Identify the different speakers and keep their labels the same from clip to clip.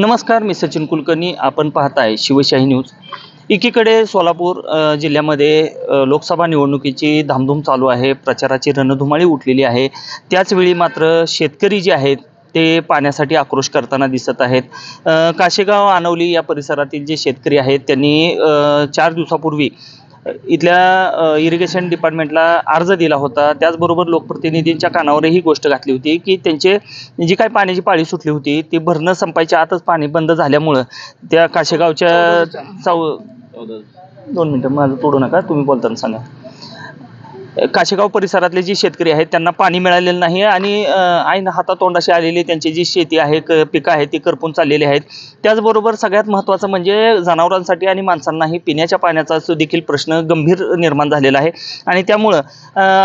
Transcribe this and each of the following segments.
Speaker 1: नमस्कार मी सचिन कुलकर्णी. आपण पाहताय शिवशाही न्यूज. एकीकडे सोलापूर जिल्ह्यामध्ये लोकसभा निवडणुकीची धामधूम चालू आहे. प्रचाराची रणधुमाळी उठलेली आहे. त्याचवेळी मात्र शेतकरी जे आहेत ते पाण्यासाठी आक्रोश करताना दिसत आहेत. काशेगाव आनवली या परिसरातील जे शेतकरी आहेत त्यांनी चार दिवसापूर्वी इथल्या इरिगेशन डिपार्टमेंटला अर्ज दिला होता. त्याचबरोबर लोकप्रतिनिधींच्या कानावरही ही गोष्ट घातली होती की त्यांचे जी काय पाण्याची पाळी सुटली होती ती भरणं संपायच्या आतच पाणी बंद झाल्यामुळं त्या काशेगावच्या चौ दोन मिनटं माझं तोडू नका तुम्ही बोलताना सांगा. काशेगाव परिसरातले जे शेतकरी आहेत त्यांना पाणी मिळालेलं नाही आणि ऐन हातातोंडाशी आलेली त्यांची जी शेती आहे क पिकं आहेत ती करपून चाललेली आहेत. त्याचबरोबर सगळ्यात महत्त्वाचं म्हणजे जनावरांसाठी आणि माणसांनाही पिण्याच्या पाण्याचा देखील प्रश्न गंभीर निर्माण झालेला आहे. आणि त्यामुळं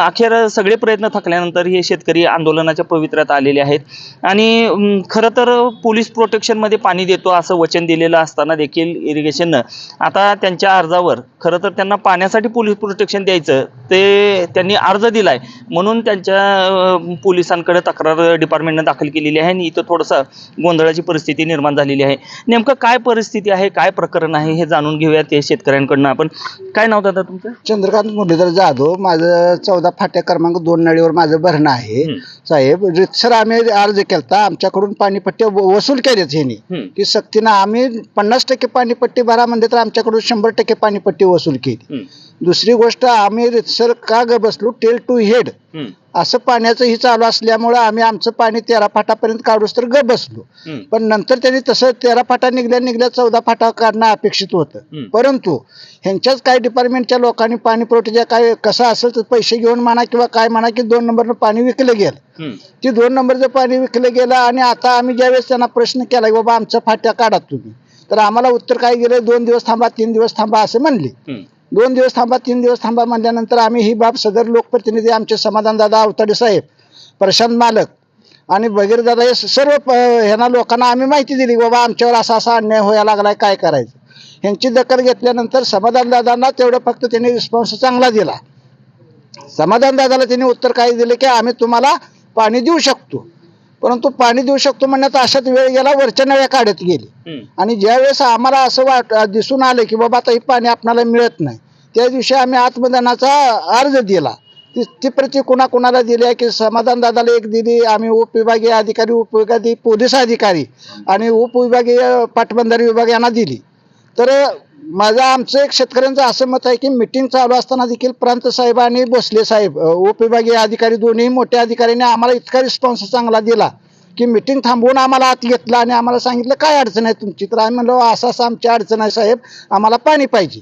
Speaker 1: अखेर सगळे प्रयत्न थकल्यानंतर हे शेतकरी आंदोलनाच्या पवित्र्यात आलेले आहेत. आणि खरं तर पोलीस प्रोटेक्शनमध्ये पाणी देतो असं वचन दिलेलं असताना देखील इरिगेशननं आता त्यांच्या अर्जावर खरं तर त्यांना पाण्यासाठी पोलीस प्रोटेक्शन द्यायचं ते त्यांनी अर्ज दिलाय. म्हणून त्यांच्या पोलिसांकडे तक्रार डिपार्टमेंटनं दाखल केलेली आहे आणि इथं थोडंसं गोंधळाची परिस्थिती निर्माण झालेली आहे. नेमकं काय परिस्थिती आहे काय प्रकरण आहे हे जाणून घेऊया ते शेतकऱ्यांकडनं आपण. काय नाव दादा तुमचं?
Speaker 2: चंद्रकांत मुरलीधर जाधव. माझं चौदा फाट्या क्रमांक दोन नळीवर माझं भरणं आहे. साहेब रितसर आम्ही अर्ज केलता. आमच्याकडून पाणीपट्टी वसूल केलेत ह्यांनी.
Speaker 1: हं.
Speaker 2: की सक्तीनं आम्ही पन्नास टक्के पाणीपट्टी भरा म्हणले तर आमच्याकडून शंभर टक्के पाणीपट्टी वसूल केली. दुसरी गोष्ट आम्ही रितसर का ग बसलो टेल टू हेड. असं पाण्याचं ही चालू असल्यामुळं आम्ही आमचं पाणी तेरा फाटापर्यंत काढूस तर ग बसलो. पण नंतर त्यांनी तसं तेरा फाटा निघल्या निघल्या चौदा फाटा काढणं अपेक्षित होतं. परंतु ह्यांच्याच काही डिपार्टमेंटच्या लोकांनी पाणी पुरवठ्याच्या काय कसं असेल तर पैसे घेऊन म्हणा किंवा काय म्हणा की दोन नंबरनं पाणी विकलं गेलं. ते दोन नंबरचं पाणी विकलं गेलं आणि आता आम्ही ज्यावेळेस त्यांना प्रश्न केला की बाबा आमच्या फाट्या काढा तुम्ही तर आम्हाला उत्तर काय गेलं दोन दिवस थांबा तीन दिवस थांबा असं म्हणले. दोन दिवस थांबा तीन दिवस थांबा म्हणल्यानंतर आम्ही ही बाब सदर लोकप्रतिनिधी आमचे समाधान दादा अवताडे साहेब प्रशांत मालक आणि वगैरे दादा हे सर्व प- ह्यांना लोकांना आम्ही माहिती दिली बाबा आमच्यावर असा असा अन्याय व्हायला लागलाय काय करायचं? ह्यांची दखल घेतल्यानंतर समाधान दादांना तेवढं फक्त त्यांनी रिस्पॉन्स चांगला दिला. समाधान दादाला त्यांनी उत्तर काय दिले की आम्ही तुम्हाला पाणी देऊ शकतो. परंतु पाणी देऊ शकतो म्हणण्यात अशाच वेळ गेला वरच्या नळ्या काढत गेली. आणि ज्यावेळेस आम्हाला असं वाट दिसून आलं की बाबा आता हे पाणी आपल्याला मिळत नाही. त्या दिवशी आम्ही आत्मदानाचा अर्ज दिला. ती ती प्रति कुणाकुणाला दिली आहे की समाधान दादाला एक दिली आम्ही उपविभागीय अधिकारी उपविभागीय पोलीस अधिकारी आणि उपविभागीय पाटबंधारे विभाग यांना दिली. तर माझं आमचं एक शेतकऱ्यांचं असं मत आहे की मिटिंग चालू असताना देखील प्रांत साहेब आणि भोसले साहेब उपविभागीय अधिकारी दोन्ही मोठ्या अधिकाऱ्यांनी आम्हाला इतका रिस्पॉन्स चांगला दिला की मिटिंग थांबवून आम्हाला आत घेतला आणि आम्हाला सांगितलं काय अडचण आहे तुमची? तर आम्ही म्हणलो असं असं आमची अडचण आहे साहेब आम्हाला पाणी पाहिजे.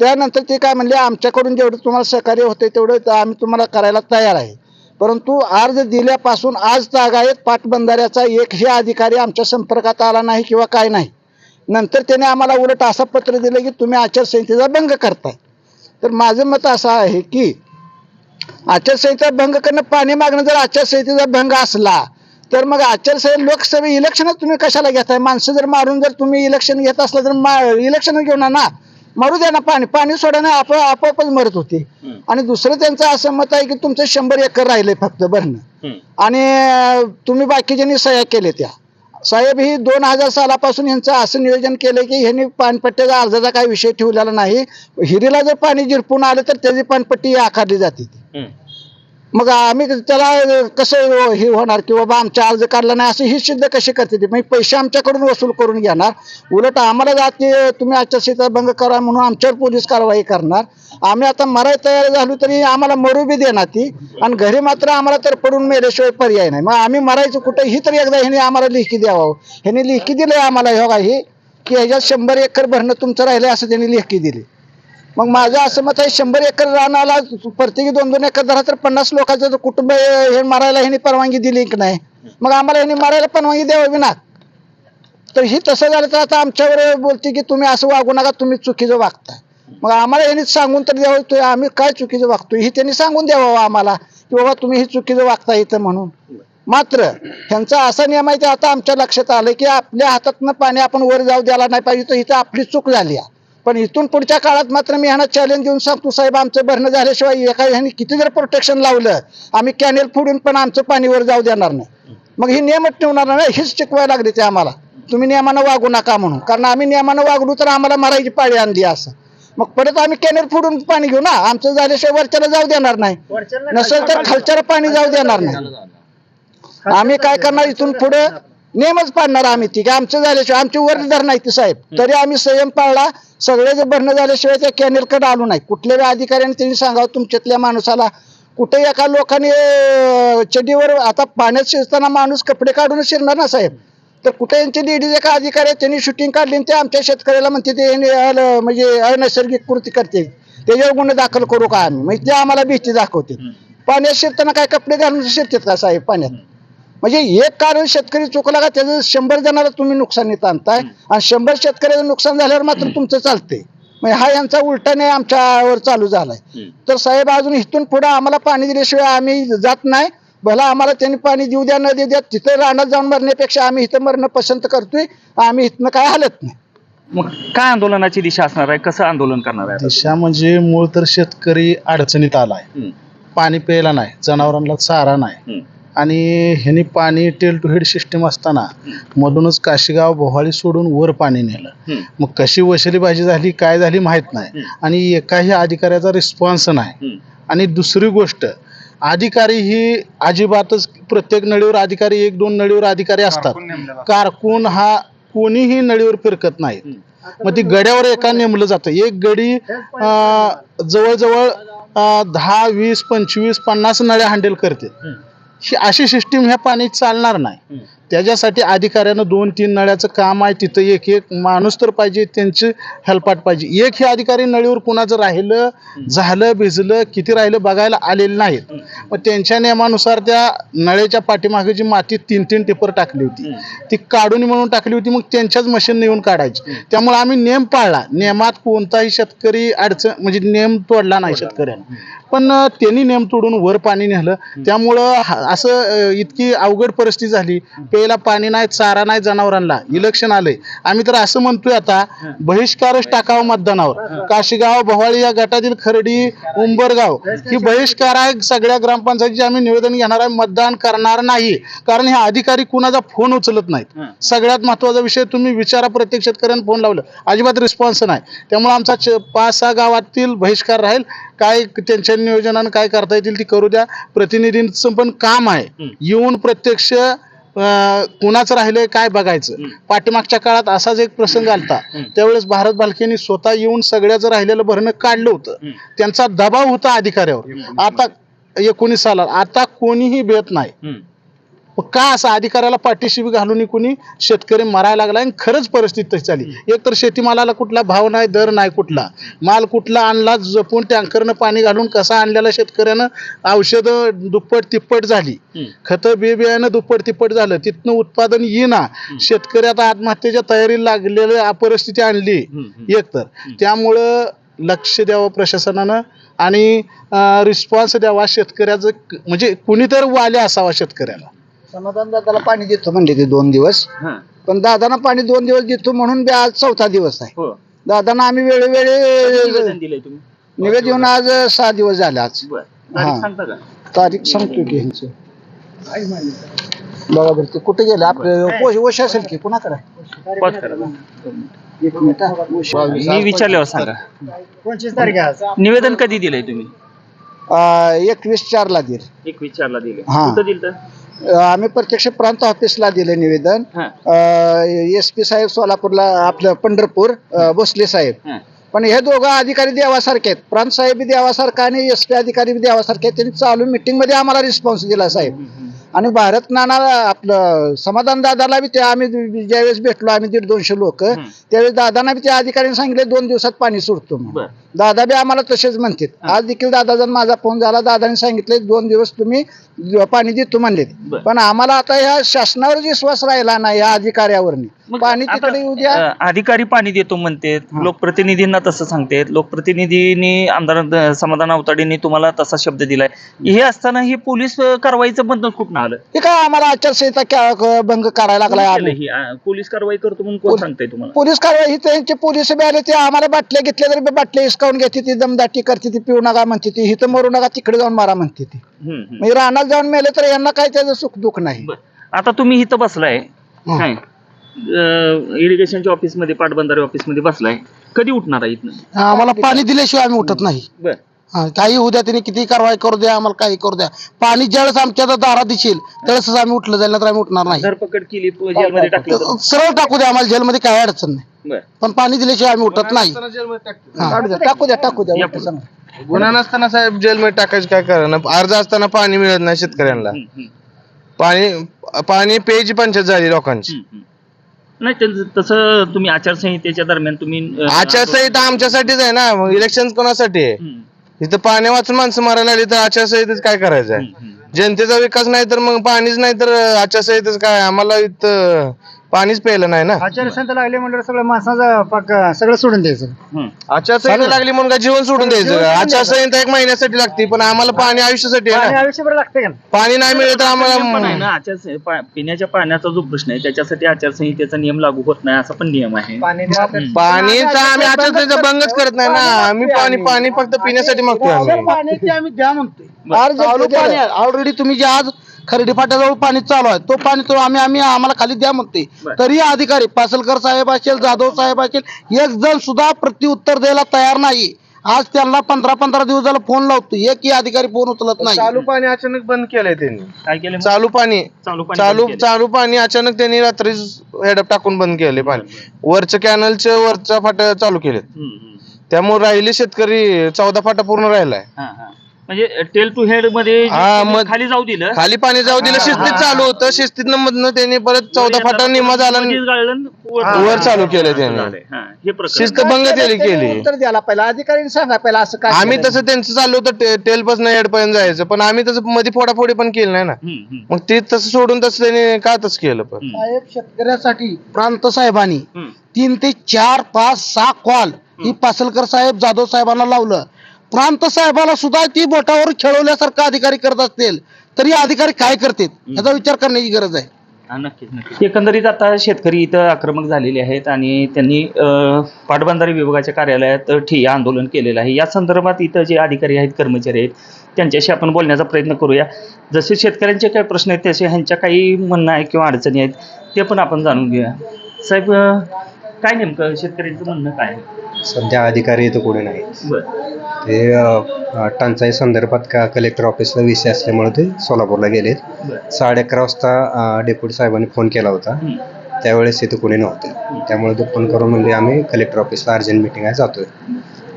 Speaker 2: त्यानंतर ते काय म्हणले आमच्याकडून जेवढं तुम्हाला सहकार्य होते तेवढं आम्ही तुम्हाला करायला तयार आहे. परंतु अर्ज दिल्यापासून आज तागायत पाटबंधाऱ्याचा एकही अधिकारी आमच्या संपर्कात आला नाही किंवा काय नाही. नंतर त्याने आम्हाला उलट असं पत्र दिलं की तुम्ही आचारसंहितेचा भंग करताय. तर माझं मत असं आहे की आचारसंहिता भंग करणं पाणी मागणं जर आचारसंहितेचा भंग असला तर मग आचारसंहिता लोकसभा इलेक्शनच तुम्ही कशाला घेताय? माणसं जर मारून जर तुम्ही इलेक्शन घेत असला तर मा इलेक्शन घेऊन ना मारू द्या ना पाणी पाणी सोडा ना आप आपोआपच मरत होते. आणि दुसरं त्यांचं असं मत आहे की तुमचं शंभर एकर राहिले फक्त भरणं. आणि तुम्ही बाकीच्यांनी सह्या केल्या त्या साहेब ही दोन हजार सालापासून यांचं असं नियोजन केलं की ह्यांनी पाणपट्ट्याचा अर्जाचा काही विषय ठेवलेला नाही हिरीला जर पाणी जिरपून आलं तर त्याची पाणपट्टी आकारली जाते. मग आम्ही त्याला कसं हे होणार की बाबा आमचा अर्ज काढला नाही असं ही सिद्ध कशी करते ती? म्हणजे पैसे आमच्याकडून वसूल करून घेणार. उलट आम्हाला जाते तुम्ही आचारसंहिता भंग करा म्हणून आमच्यावर पोलीस कारवाई करणार. आम्ही आता मराय तयार झालो तरी आम्हाला मरू बी देणार ती. आणि घरी मात्र आम्हाला तर पडून मेल्याशिवाय पर्याय नाही. मग आम्ही मरायचं कुठं? ही तरी एकदा ह्याने आम्हाला लिखी द्यावं. ह्याने लिखी दिली आम्हाला हे बघा की ह्याच्यात शंभर एकर भरणं तुमचं राहिलं असं त्यांनी लिखी दिली. मग माझं असं मत आहे शंभर एकर रानाला प्रत्येकी दोन दोन एकर धरा तर पन्नास लोकांचं जर कुटुंब हे मारायला ह्यांनी परवानगी दिली की नाही? मग आम्हाला ह्यांनी मारायला परवानगी द्यावी ना? तर ही तसं झालं तर आता आमच्यावर बोलते की तुम्ही असं वागू नका तुम्ही चुकीचं वागताय. मग आम्हाला यांनी सांगून तर द्यावं तो आम्ही काय चुकीचं वागतो ही त्यांनी सांगून द्यावं आम्हाला की बाबा तुम्ही हे चुकीचं वागता इथं म्हणून. मात्र ह्यांचा असा नियम आहे की आता आमच्या लक्षात आलं की आपल्या हातातनं पाणी आपण वर जाऊ द्यायला नाही पाहिजे तर इथं आपली चूक झाली आहे. पण इथून पुढच्या काळात मात्र मी ह्यांना चॅलेंज देऊन सांगतो साहेब आमचं भरणं झाल्याशिवाय एका ह्यांनी किती जर प्रोटेक्शन लावलं आम्ही कॅनेल फोडून पण आमचं पाणी वर जाऊ देणार नाही. मग ही नियमच ठेवणार नाही हीच शिकवायला लागली ते आम्हाला. तुम्ही नियमानं वागू नका म्हणून. कारण आम्ही नियमानं वागलो तर आम्हाला मरायची पाळी आणली असं. मग परत आम्ही कॅनेल फोडून पाणी घेऊ ना? आमचं झाल्याशिवाय वरच्याला जाऊ देणार नाही. नसेल तर खालच्याला पाणी जाऊ देणार नाही. आम्ही काय करणार? इथून पुढे नियमच पाडणार आम्ही ती. की आमचं झाल्याशिवाय आमची वरदार नाही ती साहेब. तरी आम्ही संयम पाळला. सगळे जे भरणं झाल्याशिवाय त्या कॅनेलकडे आलो नाही. कुठल्याही अधिकाऱ्याने त्यांनी सांगावं तुमच्यातल्या माणसाला. कुठे एका लोकांनी अं, चड्डीवर आता पाण्यात शिरताना माणूस कपडे काढूनच शिरणार ना साहेब? तर कुठे यांची लेडीज एका अधिकारी त्यांनी शूटिंग काढली ते आमच्या शेतकऱ्याला म्हणते ते म्हणजे अनैसर्गिक कृती करते त्याच्यावर गुन्हे दाखल करू का आम्ही? म्हणजे ते आम्हाला भीती दाखवते पाण्यात शिरताना काय कपडे घालून शिरतात का साहेब पाण्यात? म्हणजे एक कारण शेतकरी चुकला का त्याचं शंभर जणाला तुम्ही नुकसानीत आणताय आणि शंभर शेतकऱ्याचं नुकसान झाल्यावर मात्र तुमचं चालते म्हणजे हा यांचा उलटाने आमच्यावर चालू झालाय. तर साहेब अजून इथून पुढे आम्हाला पाणी दिल्याशिवाय आम्ही जात नाही. भला आम्हाला त्यांनी पाणी देऊ द्या न देऊ द्या तिथे रानात जाऊन मरण्यापेक्षा आम्ही इथं मरणं पसंत करतोय. आम्ही इथनं काय हालत नाही.
Speaker 1: मग काय आंदोलनाची दिशा असणार आहे? कसं आंदोलन करणार आहे?
Speaker 3: दिशा म्हणजे मूळ तर शेतकरी अडचणीत आलाय. पाणी प्यायला नाही जनावरांना चारा नाही. आणि ह्यांनी पाणी टेल टू हेड सिस्टीम असताना मधूनच काशीगाव बोहाळी सोडून वर पाणी नेलं. मग कशी वशिलीबाजी झाली काय झाली माहीत नाही. आणि एकाही अधिकाऱ्याचा रिस्पॉन्स नाही. आणि दुसरी गोष्ट अधिकारी ही अजिबातच प्रत्येक नळीवर अधिकारी एक दोन नळीवर अधिकारी असतात. कारकून हा कोणीही नळीवर फिरकत नाही मग ती गड्यावर एका नेमलं जातं. एक गडी अं, जवळजवळ दहा वीस पंचवीस पन्नास नळ्या हँडल करते. ही अशी सिस्टीम ह्या पाण्यात चालणार नाही. त्याच्यासाठी अधिकाऱ्यानं दोन तीन नळ्याचं काम आहे. तिथं एक एक माणूस तर पाहिजे त्यांची हेल्पाट पाहिजे. एक हे अधिकारी नळीवर कुणाचं राहिलं झालं भिजलं किती राहिलं बघायला आलेलं नाहीत. मग त्यांच्या नियमानुसार त्या नळ्याच्या पाठीमागे जी माती तीन तीन टिपर टाकली होती. ती काढून म्हणून टाकली होती मग त्यांच्याच मशीन येऊन काढायची. त्यामुळे आम्ही नियम पाळला. नियमात कोणताही शेतकरी अडचण म्हणजे नियम तोडला नाही शेतकऱ्यानं. पण त्यांनी नियम तोडून वर पाणी नेलं. त्यामुळं असं इतकी अवघड परिस्थिती झाली. प्यायला पाणी नाही चारा नाही जनावरांना. इलेक्शन आलंय. आम्ही तर असं म्हणतोय आता बहिष्कारच टाकावं मतदानावर. काशीगाव भवाळी या गटातील खर्डी उंबरगाव ही बहिष्कार आहे सगळ्या ग्रामपंचायतीचे. आम्ही निवेदन घेणार आहे मतदान करणार नाही. कारण हे अधिकारी कुणाचा फोन उचलत नाहीत. सगळ्यात महत्त्वाचा विषय तुम्ही विचारा प्रत्येक शेतकऱ्यांना फोन लावलं. अजिबात रिस्पॉन्स नाही. त्यामुळे आमचा पाच सहा गावातील बहिष्कार राहील. काय त्यांच्या नियोजनानं काय करता येतील ती करू द्या. प्रतिनिधींचं पण काम आहे. येऊन प्रत्यक्ष कुणाचं राहिलंय काय बघायचं. पाठीमागच्या काळात असाच एक प्रसंग आलता. त्यावेळेस भारत बालकेनी स्वतः येऊन सगळ्याचं राहिलेलं भरणं काढलं होतं. त्यांचा दबाव होता अधिकाऱ्यावर. आता एकोणीस साला आता कोणीही भेट नाही. मग का असं अधिकाऱ्याला पाठीशी घालून कोणी शेतकरी मरायला लागला आणि खरंच परिस्थिती तशी झाली एक तर शेतीमालाला कुठला भाव नाही दर नाही कुठला. माल कुठला आणला जपून टँकरनं पाणी घालून कसा आणलेला शेतकऱ्यानं? औषधं दुप्पट तिप्पट झाली. खतं बे बियाणं दुप्पट तिप्पट झालं. तिथनं उत्पादन येईना. शेतकरी आता आत्महत्येच्या तयारीला लागलेलं परिस्थिती आणली. एक तर. त्यामुळं लक्ष द्यावं प्रशासनानं आणि रिस्पॉन्स द्यावा शेतकऱ्याचं. म्हणजे कुणीतरी वाले असावा शेतकऱ्याला.
Speaker 2: समाधान दादाला पाणी देतो म्हणले ते दोन दिवस. पण दादांना पाणी दोन दिवस देतो म्हणून बी आज चौथा दिवस आहे.
Speaker 1: हो.
Speaker 2: दादांना आम्ही
Speaker 1: निवेदन
Speaker 2: वेळोवेळी
Speaker 1: दिलंय तुम्ही?
Speaker 2: निवेदन येऊन आज सहा दिवस झाले आज.
Speaker 1: बर.
Speaker 2: हा.
Speaker 1: तारीख सांगता का?
Speaker 2: तारीख सांगतो की ह्यांचं. बघा बरं ते कुठे गेले? आपले वश असेल की कुणाकडे? आहे?
Speaker 1: पाच करा
Speaker 2: एक मिनिट हा. वश.
Speaker 1: मी विचारल्यावर सांगा.
Speaker 2: पंचवीस तारीख आहे आज.
Speaker 1: निवेदन कधी दिलंय तुम्ही?
Speaker 2: एकवीस चारला दिल.
Speaker 1: एक विचारला दिले
Speaker 2: हा.
Speaker 1: कुठं दिलं
Speaker 2: आम्ही प्रत्यक्ष प्रांत ऑफिसला दिले निवेदन. एस पी साहेब सोलापूरला आपलं पंढरपूर अं, भोसले साहेब. पण हे दोघं अधिकारी देवासारखे आहेत. प्रांत साहेब बी देवासारखा आणि एस पी अधिकारी बी देवासारखे आहेत. त्यांनी चालू मिटिंगमध्ये आम्हाला रिस्पॉन्स दिला साहेब. आणि भारत नाना आपलं समाधान दादाला बी ते आम्ही ज्यावेळेस भेटलो आम्ही दीड दोनशे लोक त्यावेळेस दादांना बी त्या अधिकाऱ्यांनी सांगितले दोन दिवसात पाणी सोडतो म्हणून.
Speaker 1: बर.
Speaker 2: दादा बी आम्हाला तसेच म्हणतात. आज देखील दादाचा माझा फोन झाला. दादाने सांगितले दोन दिवस तुम्ही पाणी देतो म्हणले. पण आम्हाला आता ह्या शासनावर विश्वास राहिला नाही या अधिकाऱ्यावरनी.
Speaker 1: मग
Speaker 2: पाणी तिकडे येऊ द्या
Speaker 1: अ, अधिकारी पाणी देतो म्हणते लोकप्रतिनिधींना तसं सांगते लोकप्रतिनिधींनी आमदार समाधान अवताडेंनी तुम्हाला तसा शब्द दिलाय. हे असताना हे पोलीस कारवाईचं बंधन कुठं आलं
Speaker 2: हे काय आम्हाला आचारसंहिता भंग करायला लागलाय
Speaker 1: पोलीस कारवाई करतो म्हणून कोण सांगताय तुम्हाला?
Speaker 2: पोलीस कारवाई ही त्यांचे पोलीस बी आले ते आम्हाला बाटल्या घेतल्या तरी बाटल्या हिसकावून घेते ती दमदाटी करते ती पिऊ नका म्हणते ती इथं मरू नका तिकडे जाऊन मारा म्हणते ती.
Speaker 1: हम्म, हम्म.
Speaker 2: म्हणजे रानात जाऊन मेले तर यांना काय त्याचं सुख दुःख नाही.
Speaker 1: आता तुम्ही इथं बसलाय.
Speaker 2: हं.
Speaker 1: काय? इरिगेशनच्या ऑफिसमध्ये पाटबंधारे ऑफिसमध्ये बसलाय. कधी उठणार आहे इथनं?
Speaker 2: आम्हाला पाणी दिल्याशिवाय आम्ही उठत नाही.
Speaker 1: बर.
Speaker 2: हा, काही होऊ द्या त्यांनी किती कारवाई करू द्या आम्हाला काही करू द्या. पाणी ज्यावेळेस आमच्या आता दारात दिसेल त्यावेळेस आम्ही उठलं जाईल तर आम्ही उठणार नाही.
Speaker 1: धरपकड केली जेलमध्ये टाकलं. तर?
Speaker 2: सरळ टाकू द्या आम्हाला जेलमध्ये काही अडचण नाही.
Speaker 1: बर.
Speaker 2: पण पाणी दिल्याशिवाय आम्ही उठत नाही. हा, काढू द्या, टाकू द्या टाकू द्या.
Speaker 4: गुन्हा नसताना साहेब जेलमध्ये टाकायचं काय कारण? अर्ज असताना पाणी मिळत नाही शेतकऱ्यांना.
Speaker 1: हम्म, हम्म,
Speaker 4: पाणी पाणी प्यायची पंचायत झाली लोकांची.
Speaker 1: हम्म, हम्म. नाही त्यांचं- तसं तुम्ही आचारसंहितेच्या दरम्यान तुम्ही अ,
Speaker 4: आचारसंहिता आमच्यासाठीच आहे ना मग इलेक्शन कोणासाठी आहे?
Speaker 1: हम्म,
Speaker 4: इथं पाणी वाचून माणसं मारायला आली तर आचारसंहितेच काय करायचं आहे. जनतेचा विकास नाही तर मग पाणीच नाही तर आचारसंहितेच काय आम्हाला इथं पाणीच प्यायलं नाही ना?
Speaker 2: आचारसंहिता लागली म्हणजे सगळं माणसाचं पाक सगळं सोडून द्यायचं.
Speaker 4: आचारसंहिता लागली म्हणून काय जीवन सोडून द्यायचं? का? आचारसंहिता एक महिन्यासाठी लागते पण आम्हाला पाणी आयुष्यासाठी आहे ना?
Speaker 2: आयुष्यभर लागते का
Speaker 4: पाणी नाही मिळत तर
Speaker 1: पण आहे
Speaker 4: आम्हाला
Speaker 1: ना आचारसंहि- पा- पिण्याच्या पाण्याचा जो प्रश्न आहे त्याच्यासाठी आचारसंहितेचा नियम लागू होत नाही असा पण नियम आहे.
Speaker 4: पाणीचा आम्ही आचारसंहिता भंगच करत नाही ना. आम्ही पाणी पाणी फक्त पिण्यासाठी मागतोय आम्ही.
Speaker 2: पाणी आम्ही द्या म्हणतोय. चालू पाणी ऑलरेडी तुम्ही जे आज खर्डी फाट्याजवळ पाणी चालू आहे तो पाणी तो आम्ही आम्ही आम्हाला खाली द्या म्हणतोय
Speaker 1: बरं.
Speaker 2: तरी अधिकारी पासलकर साहेब असेल जाधव साहेब असेल एक जण सुद्धा प्रत्युत्तर द्यायला तयार नाही आज त्यांना पंधरा पंधरा दिवस झाला फोन लावतो एकही अधिकारी फोन उचलत नाही
Speaker 4: चालू पाणी अचानक बंद केलंय त्यांनी
Speaker 1: काय केलं?
Speaker 4: चालू पाणी
Speaker 1: चालू पाणी
Speaker 4: चालू
Speaker 1: बंद केलं.
Speaker 4: चालू पाणी अचानक त्यांनी रात्री हेडअप टाकून बंद केले पाणी वरच्या कॅनलच्या वरच्या फाट्या चालू केलेत
Speaker 1: हम्म, हम्म.
Speaker 4: त्यामुळे राहिले शेतकरी चौदा फाटा पूर्ण राहिलाय
Speaker 1: हा, हा. म्हणजे टेल टू हेडमध्ये
Speaker 4: हा, मग-
Speaker 1: खाली जाऊ दिलं.
Speaker 4: खाली पाणी जाऊ दिलं शिस्तीत चालू होतं. शिस्तीत मधनं त्यांनी परत चौदा फाटा निम्मा झाला.
Speaker 1: गाळलं वर
Speaker 4: हा, वर चालू केलं त्यांनी.
Speaker 1: हा, हे प्रकरण.
Speaker 4: शिस्त भंग केली केली.
Speaker 2: उत्तर द्यायला पहिला. अधिकाऱ्यांनी सांगा पहिला असं काय
Speaker 4: आम्ही तसं त्यांचं चालू होतं टेल पासून हेड पर्यंत जायचं. पण आम्ही तसं मध्ये फोडाफोडी पण केली नाही ना.
Speaker 1: हम्म, हम्म,
Speaker 4: मग ते तसं सोडून तसं त्यांनी का तसं केलं पण?
Speaker 1: हम्म,
Speaker 2: साहेब शेतकऱ्यासाठी प्रांत साहेबांनी
Speaker 1: हम्म.
Speaker 2: तीन ते चार पाच सहा कॉल ही पासलकर साहेब जाधव साहेबांना लावलं. प्रांत साहेबाला सुद्धा ती बोटावर खेळवल्यासारखं अधिकारी करत असतील तरी अधिकारी काय करतात याचा विचार करण्याची गरज आहे.
Speaker 1: हा, एकंदरीत आता शेतकरी इथं आक्रमक झालेले आहेत आणि त्यांनी पाटबंधारे विभागाच्या कार्यालयात ठिय्या आंदोलन केलेलं आहे. या संदर्भात इथं जे अधिकारी आहेत कर्मचारी आहेत त्यांच्याशी आपण बोलण्याचा प्रयत्न करूया. जसे शेतकऱ्यांचे काही प्रश्न आहेत तसे ह्यांच्या काही म्हणणं आहे किंवा अडचणी आहेत ते पण आपण जाणून घेऊया. साहेब काय नेमकं शेतकऱ्यांचं म्हणणं काय आहे?
Speaker 5: सध्या अधिकारी इथं कोणी नाही
Speaker 1: बरं.
Speaker 5: ते टंचाई संदर्भात का कलेक्टर ऑफिसला विषय असल्यामुळे ते सोलापूरला गेलेत.
Speaker 1: बरं.
Speaker 5: साडे अकरा वाजता डेप्युटी साहेबांनी फोन केला होता. त्यावेळेस इथं कोणी नव्हते. त्यामुळे ते फोन करून म्हणजे आम्ही कलेक्टर ऑफिसला अर्जंट मिटिंग आहे जातोय.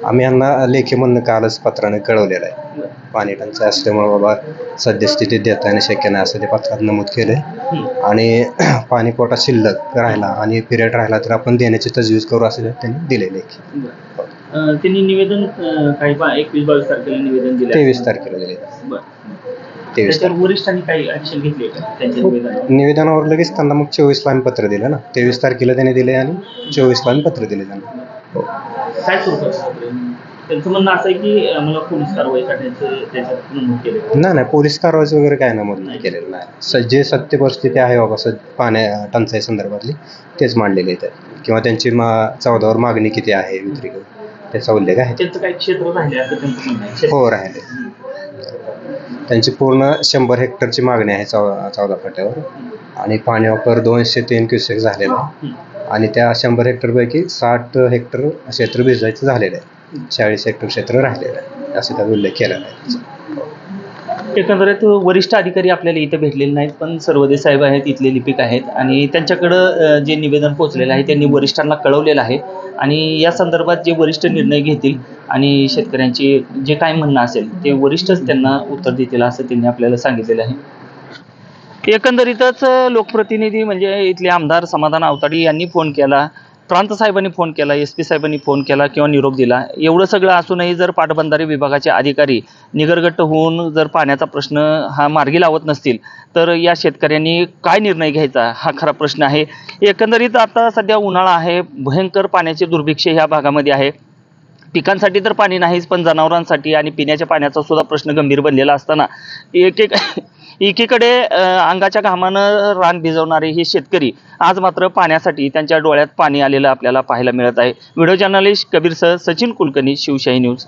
Speaker 5: आम्ही यांना लेखी म्हणणं कालच पत्राने कळवलेलं आहे. पाणी टंचाई असल्यामुळे बाबा सद्यस्थितीत देता येणं शक्य नाही असं ते पत्रात नमूद केलंय.
Speaker 1: हम्म.
Speaker 5: आणि पाणी पोटा शिल्लक राहिला आणि पिरियड राहिला तर आपण देण्याची तजवीज करू असं त्यांनी दिलेलं आहे
Speaker 1: बरं. अं, त्यांनी निवेदन काही एकवीस बावीस तारखेला निवेदन दिलं.
Speaker 5: तेवीस तारखेला दिले.
Speaker 1: बरं.
Speaker 5: तेवीस
Speaker 1: त्याच्यावर वरिष्ठांनी काही ऍक्शन घेतली का त्यांच्या निवेदनावर?
Speaker 5: निवेदनावर लगेच त्यांना मग चोवीसला आम्ही पत्र दिलं ना. तेवीस तारखेला त्यांनी दिले आणि चोवीसला आम्ही पत्र दिले त्यांना. हो.
Speaker 1: काय? त्यांचं म्हणणं असं आहे की आम्हाला पोलीस कारवाई करण्याचं त्याच्यात नमूद केलं
Speaker 5: नाही नाही पोलीस कारवाई वगैरे काय नमूद नाही. केलेलं नाही. स- जे सत्य परिस्थिती आहे बाबा सद पाण्या टंचाई संदर्भातली तेच मांडलेले आहेत. किंवा त्यांची मा चौदावर मागणी किती आहे विक्री त्याचा उल्लेख आहे
Speaker 1: त्यांचं काही क्षेत्र राहिले असं त्यांचं म्हणणं आहे क्षेत्र-
Speaker 5: हो राहिले. त्यांची पूर्ण शंभर हेक्टरची मागणी आहे चौ चौदा फाट्यावर आणि पाणी वापर दोनशे तीन क्युसेक झालेला. आहे
Speaker 1: हम्म.
Speaker 5: आणि त्या शंभर हेक्टरपैकी साठ हेक्टर क्षेत्र भिजायचं झालेलं आहे. चाळीस हेक्टर क्षेत्र राहिलेलं आहे. असं त्याचा उल्लेख केलेला आहे.
Speaker 1: एकंदरीत वरिष्ठ अधिकारी आपल्याला इथं भेटलेले नाहीत पण सर्वदे साहेब आहेत इथले लिपिक आहेत आणि त्यांच्याकडं जे निवेदन पोहोचलेलं आहे त्यांनी वरिष्ठांना कळवलेलं आहे आणि या संदर्भात जे वरिष्ठ निर्णय घेतील आणि शेतकऱ्यांचे जे काय म्हणणं असेल ते वरिष्ठच त्यांना उत्तर देतील असं त्यांनी आपल्याला सांगितलेलं आहे. एकंदरीतच लोकप्रतिनिधी म्हणजे इथले आमदार समाधान आवताडे यांनी फोन केला. प्रांत साहेबांनी फोन केला एस पी साहेबांनी फोन केला किंवा निरोप दिला. एवढं सगळं असूनही जर पाटबंधारे विभागाचे अधिकारी निगरगट्ट होऊन जर पाण्याचा प्रश्न हा मार्गी लावत नसतील तर या शेतकऱ्यांनी काय निर्णय घ्यायचा? हा खरा प्रश्न आहे. एकंदरीत आता सध्या उन्हाळा आहे भयंकर पाण्याचे दुर्भिक्ष ह्या भागामध्ये आहे. पिकांसाठी तर पाणी नाहीच पण जनावरांसाठी आणि पिण्याच्या पाण्याचा सुद्धा प्रश्न गंभीर बनलेला असताना एक एक एकीकडे अंगाच्या घामानं रान भिजवणारे हे शेतकरी आज मात्र पाण्यासाठी त्यांच्या डोळ्यात पाणी आलेलं आपल्याला पाहायला मिळत आहे. व्हिडिओ जर्नलिस्ट कबीर सह सचिन कुलकर्णी शिवशाही न्यूज.